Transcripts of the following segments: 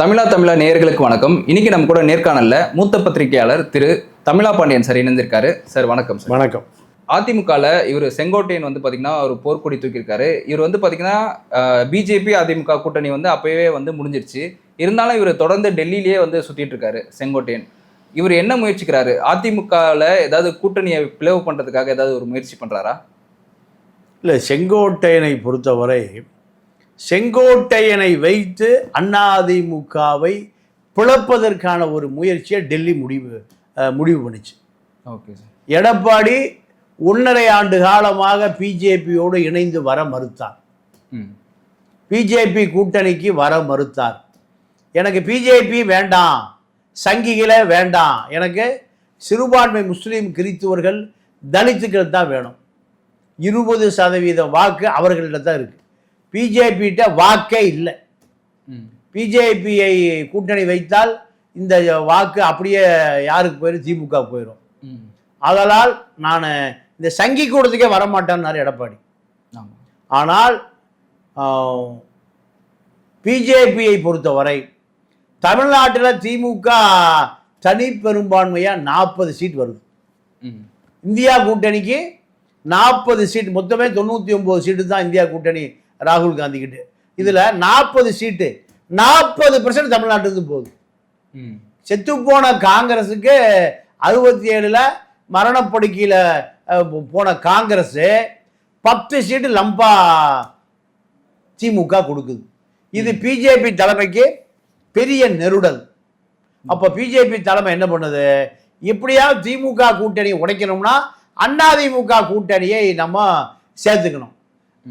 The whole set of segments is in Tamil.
தமிழா தமிழா நேயர்களுக்கு வணக்கம். இன்னைக்கு நம்ம கூட நேர்காணல்ல மூத்த பத்திரிகையாளர் திரு தமிழா பாண்டியன் சார் இணைந்திருக்காரு. சார் வணக்கம் சார். வணக்கம். அதிமுகல இவர் செங்கோட்டையன் வந்து பாத்தீங்கன்னா ஒரு போர்க்கொடி தூக்கியிருக்காரு. இவர் வந்து பாத்தீங்கன்னா பிஜேபி அதிமுக கூட்டணி வந்து அப்பவே வந்து முடிஞ்சிருச்சு. இருந்தாலும் இவர் தொடர்ந்து டெல்லியிலேயே வந்து சுத்திட்டு இருக்காரு செங்கோட்டையன். இவர் என்ன முயற்சிக்கிறாரு? அதிமுகல ஏதாவது கூட்டணியை பிளவு பண்றதுக்காக ஏதாவது ஒரு முயற்சி பண்றாரா? இல்லை செங்கோட்டையனை பொறுத்தவரை செங்கோட்டையனை வைத்து அதிமுகவை பிளப்பதற்கான ஒரு முயற்சியை டெல்லி முடிவு முடிவு பண்ணுச்சு. Okay sir. எடப்பாடி ஒன்றரை ஆண்டு காலமாக பிஜேபியோடு இணைந்து வர மறுத்தார். பிஜேபி கூட்டணிக்கு வர மறுத்தார். எனக்கு பிஜேபி வேண்டாம் சங்கிகளே வேண்டாம் எனக்கு சிறுபான்மை முஸ்லீம் கிறித்துவர்கள் தலித்துக்கள் தான் வேணும். இருபது சதவீத வாக்கு அவர்களிடம் தான் இருக்குது பிஜேபிகிட்ட வாக்கே இல்லை. பிஜேபியை கூட்டணி வைத்தால் இந்த வாக்கு அப்படியே யாருக்கு போயிடும் திமுக போயிடும் அதனால் நான் இந்த சங்கி கூடத்துக்கே வரமாட்டேன்னாரு எடப்பாடி. ஆனால் பிஜேபியை பொறுத்தவரை தமிழ்நாட்டில் திமுக தனி பெரும்பான்மையாக நாற்பது சீட் வருது. இந்தியா கூட்டணிக்கு நாற்பது சீட் மொத்தமே தொண்ணூற்றி ஒம்பது சீட்டு தான் இந்தியா கூட்டணி ராகுல் காந்தி கிட்ட இதில் நாற்பது சீட்டு நாற்பது பெர்சன்ட் தமிழ்நாட்டுக்கு போகுது. ம். செத்துப்போன காங்கிரஸுக்கு அறுபத்தி ஏழில் மரணப்படுக்கையில் போன காங்கிரஸ் பத்து சீட்டு லம்பா திமுக கொடுக்குது. இது பிஜேபி தலைமைக்கு பெரிய நெருடல். அப்போ பிஜேபி தலைமை என்ன பண்ணுது? எப்படியாவது திமுக கூட்டணியை உடைக்கணும்னா அதிமுக கூட்டணியை நம்ம சேர்த்துக்கணும்.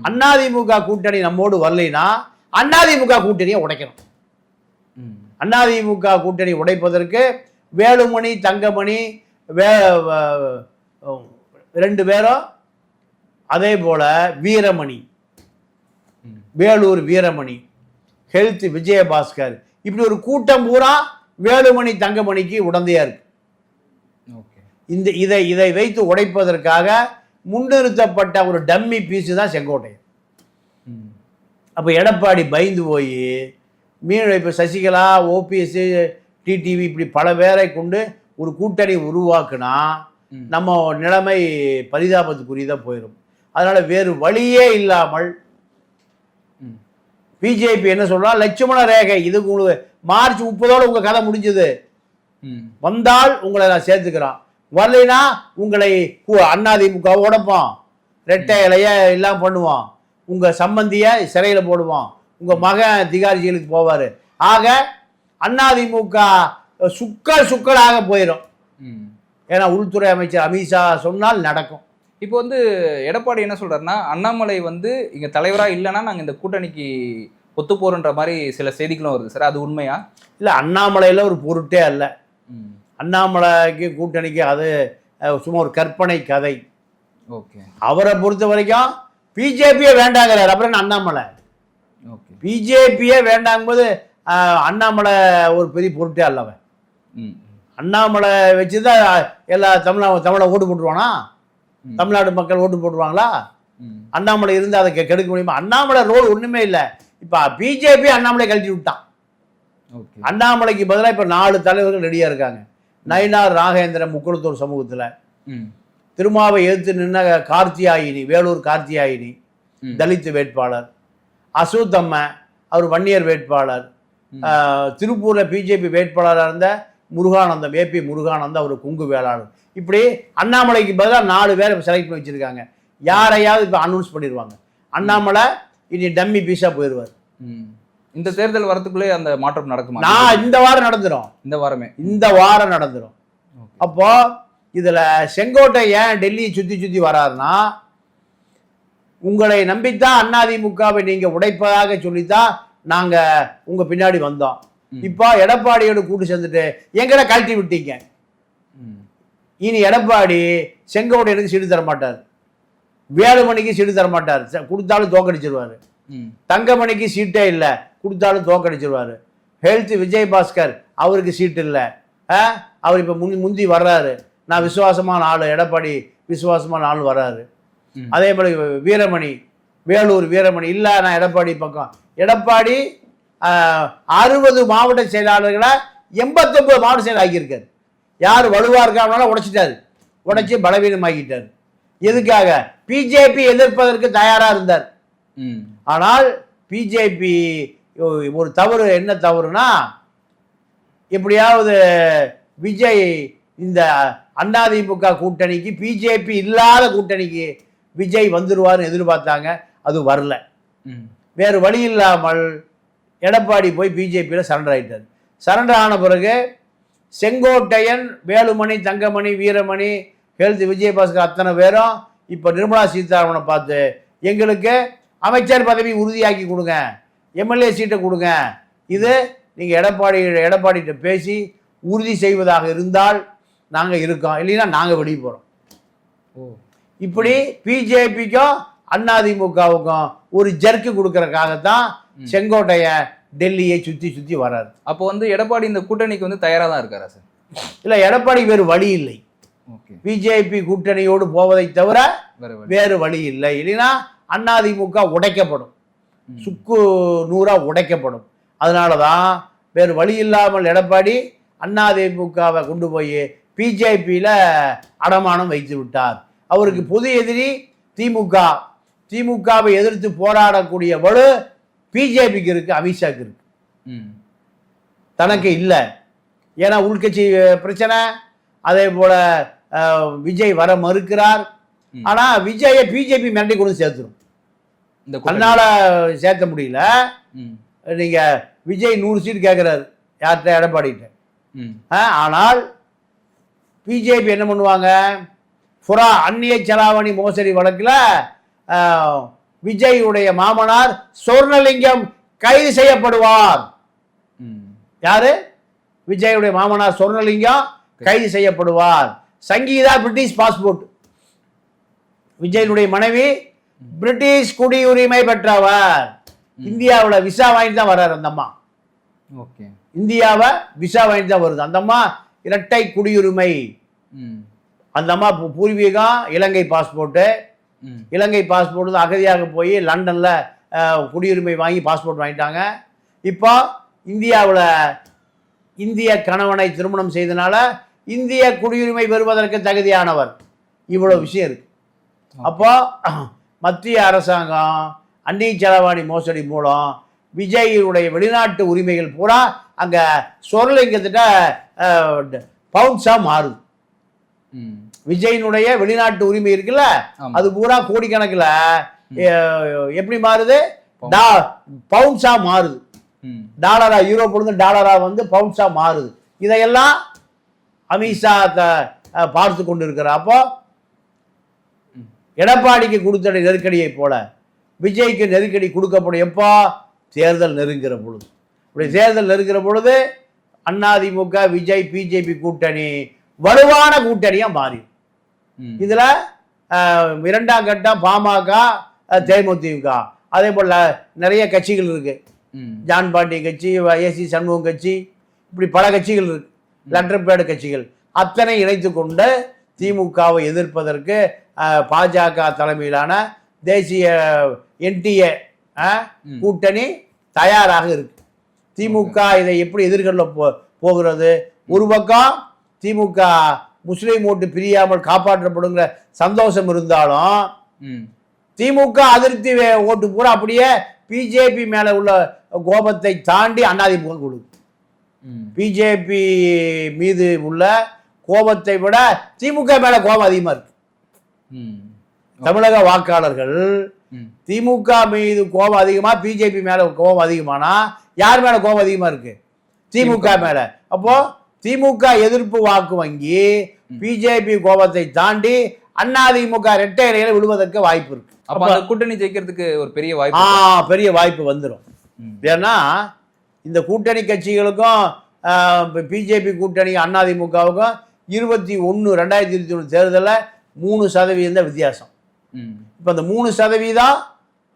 அதிமுக கூட்டணி நம்மோடு வரலைன்னா அதிமுக கூட்டணியை உடைக்கணும். ம். அதிமுக கூட்டணி உடைப்பதற்கு வேலுமணி தங்கமணி வே ரெண்டு பேரும் அதே போல வீரமணி வேலூர் வீரமணி ஹெல்த் விஜயபாஸ்கர் இப்படி ஒரு கூட்டம் பூரா வேலுமணி தங்கமணிக்கு உடந்தையா இருக்கு. ஓகே. இந்த இதை இதை வைத்து உடைப்பதற்காக முன்னிறுத்தப்பட்ட ஒரு டம்மி பீஸு தான் செங்கோட்டையன் அப்போ எடப்பாடி பயந்து போய் மீன் இப்போ சசிகலா ஓபிஎஸ் டிடிவி இப்படி பல பேரை கொண்டு ஒரு கூட்டணி உருவாக்குனா. நம்ம நிலைமை பரிதாபத்துக்குரியதாக போயிடும் அதனால் வேறு வழியே இல்லாமல் பிஜேபி என்ன சொல்றா? லட்சுமண ரேகை இது உங்களுக்கு மார்ச் முப்பதோட உங்கள் கதை முடிஞ்சது. வந்தால் உங்களை நான் சேர்த்துக்கிறோம் வரலைன்னா உங்களை கு- அதிமுக உடைப்போம் ரெட்டை இலைய எல்லாம் பண்ணுவோம் உங்கள் சம்பந்தியை சிறையில் போடுவோம் உங்கள் மகன் திகாரி ஜெயிலுக்கு போவார். ஆக அதிமுக சுக்கல் சுக்கலாக போயிடும். ஏன்னா உள்துறை அமைச்சர் அமித்ஷா சொன்னால் நடக்கும். இப்போ வந்து எடப்பாடி என்ன சொல்றாருன்னா அண்ணாமலை வந்து இங்க தலைவரா இல்லைன்னா நாங்க இந்த கூட்டணிக்கு ஒத்து போறோன்ற மாதிரி சில செய்திகளும் வருது சார். அது உண்மையா? இல்லை அண்ணாமலையில் ஒரு பொருட்டே அல்ல. ம். அண்ணாமலைக்கு கூட்டணிக்கு அது சும்மா ஒரு கற்பனை கதை. ஓகே. அவரை பொறுத்த வரைக்கும் பிஜேபியே வேண்டாங்கிறார். அப்புறம் அண்ணாமலை? ஓகே. பிஜேபியே வேண்டாங்கும்போது அண்ணாமலை ஒரு பெரிய பொருட்டே அல்லவன் அண்ணாமலை வச்சு தான் எல்லா தமிழ தமிழை ஓட்டு போட்டுருவானா. தமிழ்நாடு மக்கள் ஓட்டு போட்டுருவாங்களா? அண்ணாமலை இருந்து அதை கெடுக்க முடியுமா? அண்ணாமலை ரோல் ஒன்றுமே இல்லை. இப்போ பிஜேபி அண்ணாமலை கழட்டி விட்டான் ஓகே. அண்ணாமலைக்கு பதிலாக இப்போ நாலு தலைவர்கள் ரெடியாக இருக்காங்க. நயினார் ராகேந்திரன் முக்குளத்தூர் சமூகத்தில். ம். திருமாவை எதிர்த்து நின்ன கார்த்தியாயினி வேலூர் கார்த்தியாயினி ம். தலித் வேட்பாளர். அசூத்தம்ம அவர் வன்னியர் வேட்பாளர். திருப்பூர்ல பிஜேபி வேட்பாளராக இருந்த முருகானந்தம் ஏபி முருகானந்தம் அவர் குங்கு வேளாளர். இப்படி அண்ணாமலைக்கு பதிலாக நாலு பேரை செலக்ட் பண்ணி வச்சிருக்காங்க. யாரையாவது இப்போ அனௌன்ஸ் பண்ணிடுவாங்க அண்ணாமலை இனி டம்மி பீஸாக போயிடுவார் ம். இந்த தேர்தல் வரதுக்குள்ளே அந்த மாற்றம் நடக்குமா? நான் இந்த வாரம் நடந்துடும் இந்த வாரமே. இந்த வாரம் நடந்துடும். அப்போ இதில் செங்கோட்டை ஏன் டெல்லியை சுற்றி சுற்றி வராருன்னா உங்களை நம்பித்தான் அதிமுகவை நீங்கள் உடைப்பதாக சொல்லித்தான் நாங்கள் உங்கள் பின்னாடி வந்தோம். இப்போ எடப்பாடியோட கூட்டு சேர்ந்துட்டு எங்களை கழட்டி விட்டீங்க. இனி எடப்பாடி செங்கோட்டையனுக்கு சீடு தர மாட்டார். வேலுமணிக்கு சீடு தர மாட்டார். கொடுத்தாலும் தோக்கடிச்சிருவாரு. தங்கமணிக்கு சீட்டே இல்லை. கொடுத்தாலும் தோக்கடிச்சிருவாரு. ஹெல்த் விஜயபாஸ்கர் அவருக்கு சீட்டு இல்லை. அவர் இப்போ முந்தி முந்தி வர்றாரு. நான் விசுவாசமான ஆள் எடப்பாடி விசுவாசமான ஆள் வர்றாரு. அதே மாதிரி வீரமணி வேலூர் வீரமணி இல்லை நான் எடப்பாடி பக்கம். எடப்பாடி அறுபது மாவட்ட செயலாளர்களை எண்பத்தொன்பது மாவட்ட செயலர் ஆக்கியிருக்காரு. யார் வலுவா இருக்காங்கனால உடைச்சிட்டாரு. உடைச்சி பலவீனமாக்கிட்டார். எதுக்காக? பிஜேபி எதிர்ப்பதற்கு தயாரா இருந்தார். ஆனால் பிஜேபி ஒரு தவறு என்ன தவறுனா எப்படியாவது விஜய் இந்த அதிமுக கூட்டணிக்கு பிஜேபி இல்லாத கூட்டணிக்கு விஜய் வந்துருவார்னு எதிர்பார்த்தாங்க. அது வரல. ம். வேறு வழி இல்லாமல் எடப்பாடி போய் பிஜேபியில் சரண்டர் ஆயிட்டார். சரண்டர் ஆன பிறகு செங்கோட்டையன் வேலுமணி தங்கமணி வீரமணி ஹெல்த் விஜயபாஸ்கர் அத்தனை பேரும் இப்போ நிர்மலா சீதாராமனை பார்த்து எங்களுக்கு அமைச்சர் பதவி உறுதியாக்கி கொடுங்க. எம்எல்ஏ சீட்டை கொடுங்க. இது நீங்கள் எடப்பாடி எடப்பாடிகிட்ட பேசி உறுதி செய்வதாக இருந்தால் நாங்கள் இருக்கோம். இல்லைன்னா நாங்கள் வெளியே போகிறோம் ஓ. இப்படி பிஜேபிக்கும் அதிமுகவுக்கும் ஒரு ஜர்க்கு கொடுக்கறதுக்காகத்தான் செங்கோட்டையன் டெல்லியை சுற்றி சுற்றி வர்றாரு அப்போ வந்து எடப்பாடி இந்த கூட்டணிக்கு வந்து தயாரா தான் இருக்காரா சார்? இல்லை எடப்பாடி வேறு வழி இல்லை. பிஜேபி கூட்டணியோடு போவதை தவிர வேற வழி வேறு வழி இல்லை. இல்லைன்னா அதிமுக உடைக்கப்படும். சுக்கு நூறா உடைக்கப்படும். அதனால தான் வேறு வழி இல்லாமல் எடப்பாடி அதிமுகவை கொண்டு போய் பிஜேபியில் அடமானம் வைத்து விட்டார். அவருக்கு பொது எதிரி திமுக. திமுகவை எதிர்த்து போராடக்கூடிய வலு பிஜேபிக்கு இருக்கு அமித்ஷாக்கு இருக்கு. ம். தனக்கு இல்லை. ஏன்னா உள்கட்சி பிரச்சனை அதே போல விஜய் வர மறுக்கிறார். ம். ஆனா விஜயை பிஜேபி மிரட்டி கொண்டு சேர்த்துரும். இந்த அதனால சேர்த்த முடியல. நீங்க விஜய் நூறு சீட் கேட்கிறாரு யார்கிட்ட ஆ, ஆனால் பிஜேபி என்ன பண்ணுவாங்க? புறா அந்நிய செலாவணி மோசடி வழக்கில் விஜயுடைய மாமனார் சொர்ணலிங்கம் கைது செய்யப்படுவார். ம். யாரு? விஜயுடைய மாமனார் சொர்ணலிங்கம் கைது செய்யப்படுவார். Sangeetha British passport. விஜயனுடைய மனைவி பிரிட்டிஷ் குடியுரிமை பெற்றவர். இந்தியாவில் விசா வாங்கிட்டு தான் வர்றாரு அந்த அம்மா. ஓகே. இந்தியாவை விசா வாங்கிட்டு தான் வருது. அந்த அம்மா இரட்டை குடியுரிமை. அந்த அம்மா பூர்வீகம் இலங்கை பாஸ்போர்ட்டு இலங்கை பாஸ்போர்ட் அகதியாக போய் லண்டனில் குடியுரிமை வாங்கி பாஸ்போர்ட் வாங்கிட்டாங்க. இப்போ இந்தியாவில் இந்திய கணவனை திருமணம் செய்தனால இந்திய குடியுரிமை பெறுவதற்கு தகுதியானவர். இவ்வளோ விஷயம் இருக்கு. அப்போ மத்திய அரசாங்கம் அந்நிய செலவாணி மோசடி மூலம் விஜயுடைய வெளிநாட்டு உரிமைகள் பூரா அங்கே சொர்லிங்கத்திட்ட பவுன்ஸாக மாறுது. விஜயினுடைய வெளிநாட்டு உரிமை இருக்குல்ல. அது பூரா கோடிக்கணக்கில் எப்படி மாறுது? டா பவுன்ஸா மாறுது. டாலரா யூரோப்லேருந்து டாலரா வந்து பவுன்ஸா மாறுது. இதையெல்லாம் அமித்ஷா பார்த்து கொண்டு இருக்கிறார் அப்போ. எடப்பாடிக்கு கொடுத்த நெருக்கடியை போல விஜய்க்கு நெருக்கடி கொடுக்கப்படும். எப்போ? தேர்தல் நெருங்கிற பொழுது. இப்படி தேர்தல் நெருங்கிற பொழுது அதிமுக விஜய் பிஜேபி கூட்டணி வலுவான கூட்டணியா மாறி. இதுல இரண்டாம் கட்டம் பாமக தேமுதிக. அதே போல நிறைய கட்சிகள் இருக்கு. ம். ஜான் பாண்டி கட்சி ஏசி சண்முகம் கட்சி இப்படி பல கட்சிகள் இருக்கு. லெட்டர்பேடு கட்சிகள். அத்தனை இணைத்து கொண்டு திமுகவை எதிர்ப்பதற்கு பாஜக தலைமையிலான தேசிய என்டிஏ. கூட்டணி தயாராக இருக்கு. திமுக இதை எப்படி எதிர்கொள்ள போ போகிறது? ஒரு பக்கம் திமுக முஸ்லீம் ஓட்டு பிரியாமல் காப்பாற்றப்படுங்கிற சந்தோஷம் இருந்தாலும் திமுக அதிருப்தி ஓட்டு பூரா அப்படியே பிஜேபி மேல உள்ள கோபத்தை தாண்டி அதிமுக கொடுக்கும் பிஜேபி மீது உள்ள கோபத்தை விட திமுக மேல கோபம் அதிகமா இருக்கு. தமிழக வாக்காளர்கள் திமுக மீது கோபம் அதிகமா பிஜேபி மேல கோபம் அதிகமானா யார் மேல கோபம் அதிகமா இருக்கு? திமுக மேல. அப்போ திமுக எதிர்ப்பு வாக்கு வங்கி பிஜேபி கோபத்தை தாண்டி அதிமுக ரெட்டை இலையில விழுவதற்கு வாய்ப்பு இருக்கு. அப்ப அந்த கூட்டணி ஜெயிக்கிறதுக்கு ஒரு பெரிய ஆ வாய்ப்பு பெரிய வாய்ப்பு வந்துடும். ஏன்னா இந்த கூட்டணி கட்சிகளுக்கும் பிஜேபி கூட்டணி அதிமுகவுக்கும் இருபத்தி ஒன்று ரெண்டாயிரத்தி இருபத்தி ஒன்று தேர்தலில் மூணு சதவீதம் தான் வித்தியாசம். இப்போ அந்த மூணு சதவீதம்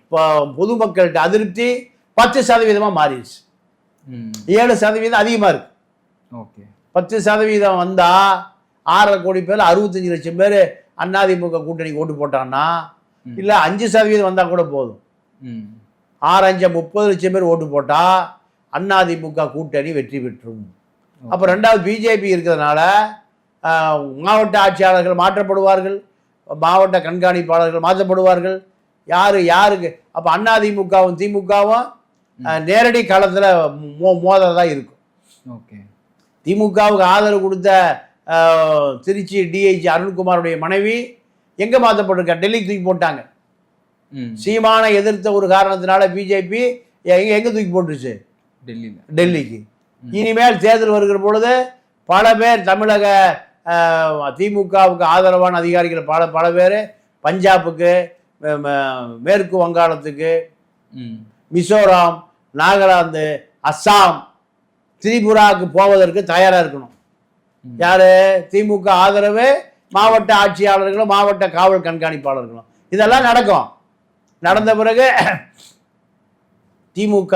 இப்போ பொதுமக்கள்கிட்ட அதிருப்தி பத்து சதவீதமாக மாறிடுச்சு. ஏழு சதவீதம் அதிகமாக இருக்கு. ஓகே. பத்து சதவீதம் வந்தால் ஆறரை கோடி பேர் அறுபத்தஞ்சு லட்சம் பேர் அதிமுக கூட்டணிக்கு ஓட்டு போட்டான்னா. இல்லை அஞ்சு சதவீதம் வந்தால் கூட போதும். ஆறு அஞ்சு முப்பது லட்சம் பேர் ஓட்டு போட்டா அதிமுக கூட்டணி வெற்றி பெற்றும். அப்போ ரெண்டாவது பிஜேபி இருக்கிறதுனால மாவட்ட ஆட்சியாளர்கள் மாற்றப்படுவார்கள் மாவட்ட கண்காணிப்பாளர்கள் மாற்றப்படுவார்கள். யார் யாருக்கு? அப்போ அதிமுகவும் திமுகவும் ஆஹ், நேரடி களத்தில் மோ மோதல் இருக்கும். ஓகே. திமுகவுக்கு ஆதரவு கொடுத்த திருச்சி டிஐஜி அருண்குமாருடைய மனைவி எங்கே மாற்றப்பட்டிருக்கா? டெல்லிக்கு தூக்கி போட்டாங்க. சீமானை எதிர்த்த ஒரு காரணத்தினால பிஜேபி எங்கே எங்கே தூக்கி போட்டுருச்சு? டெல்லியில். டெல்லிக்கு. இனிமேல் தேர்தல் வருகிற பொழுது பல பேர் தமிழக திமுகவுக்கு ஆதரவான அதிகாரிகள் பல பல பேர். பஞ்சாபுக்கு மேற்கு வங்காளத்துக்கு மிசோரம் நாகாலாந்து அஸ்ஸாம் திரிபுராவுக்கு போவதற்கு தயாராக இருக்கணும். யார்? திமுக ஆதரவு மாவட்ட ஆட்சியாளர்களும் மாவட்ட காவல் கண்காணிப்பாளர்களும். இதெல்லாம் நடக்கும். நடந்த பிறகு திமுக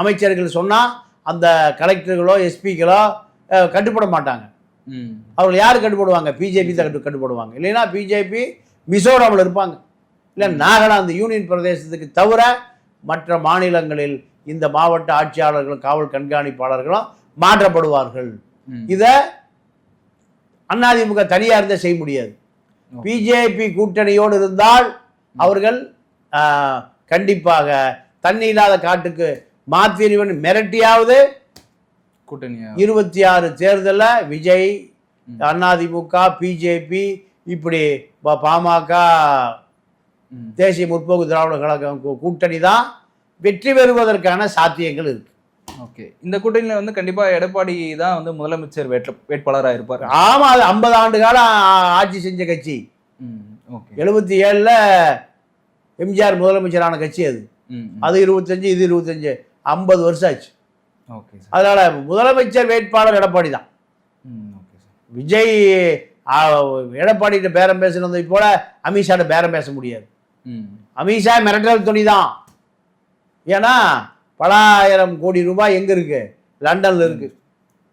அமைச்சர்கள் சொன்னால் அந்த கலெக்டர்களோ எஸ்பிக்களோ கட்டுப்பட மாட்டாங்க. அவர்கள் யார் கட்டுப்படுவாங்க பிஜேபி தான் கட்டு இல்லைன்னா பிஜேபி மிசோரமில் இருப்பாங்க. இல்லை நாகாலாந்து யூனியன் பிரதேசத்துக்கு தவிர மற்ற மாநிலங்களில் இந்த மாவட்ட ஆட்சியாளர்களும் காவல் கண்காணிப்பாளர்களும் மாற்றப்படுவார்கள். இதை அதிமுக தனியாக இருந்தால் செய்ய முடியாது. பிஜேபி கூட்டணியோடு இருந்தால் அவர்கள் கண்டிப்பாக தண்ணி இல்லாத காட்டுக்கு மாத்திருவன் மிரட்டியாவது கூட்டணியா? இருபத்தி ஆறு தேர்தலில் விஜய். அதிமுக பிஜேபி இப்படி பாமக தேசிய முற்போக்கு திராவிட கழகம் கூட்டணி தான் வெற்றி பெறுவதற்கான சாத்தியங்கள் இருக்கு. ஓகே. இந்த கூட்டணியில வந்து கண்டிப்பா எடப்பாடி தான் வந்து முதலமைச்சர் வேட்ப வேட்பாளராக இருப்பார். ஆமா அது ஐம்பது ஆண்டு காலம் ஆட்சி செஞ்ச கட்சி. ம் ஓகே. எழுபத்தி ஏழில் எம்ஜிஆர் முதலமைச்சரான கட்சி அது. அது இருபத்தஞ்சு இது இருபத்தஞ்சு ஐம்பது வருஷம் ஆச்சு. அதனால முதலமைச்சர் வேட்பாளர் எடப்பாடி தான். ம் ஓகே சார். விஜய் ஆ, எடப்பாடிகிட்ட பேரம் பேசுனதை போல அமித்ஷாட்ட பேரம் பேச முடியாது. ம். அமித்ஷா மிரட்டல் துணி தான். ஏன்னா பல ஆயிரம் கோடி ரூபாய் எங்கே இருக்கு? லண்டனில் இருக்கு.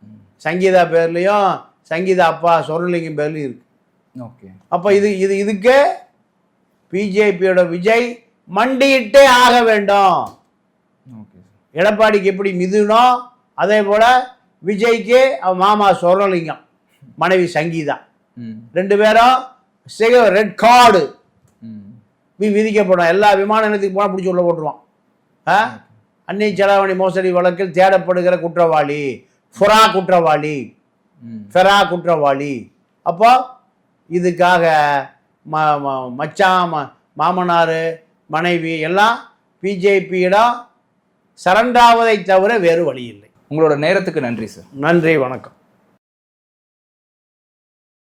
ம். சங்கீதா பேர்லேயும் சங்கீதா அப்பா சொர்ணலிங்கம் பேர்லையும் இருக்கு. ஓகே. அப்போ இது இது இதுக்கு பிஜேபியோட விஜய் மண்டியிட்டே ஆக வேண்டும். எடப்பாடிக்கு எப்படி மிதுனோ அதே போல் விஜய்க்கு அவன் மாமா சொர்ணலிங்கம் மனைவி சங்கீதா. ரெண்டு பேரும் சிக ரெட் கார்டு விதிக்கப்படும் எல்லா விமான நிலையத்துக்கு போனால் பிடிச்சி உள்ள போட்டுருவான். ஆ? அன்னை செலாவணி மோசடி வழக்கில் தேடப்படுகிற குற்றவாளி ஃபுரா குற்றவாளி ஃபெரா குற்றவாளி. அப்போ இதுக்காக ம மச்சான் ம மாமனார் மனைவி எல்லாம் பிஜேபியிடம் சரண்டாவதை தவிர வேறு வழி இல்லை உங்களோட நேரத்துக்கு நன்றி சார் நன்றி வணக்கம்.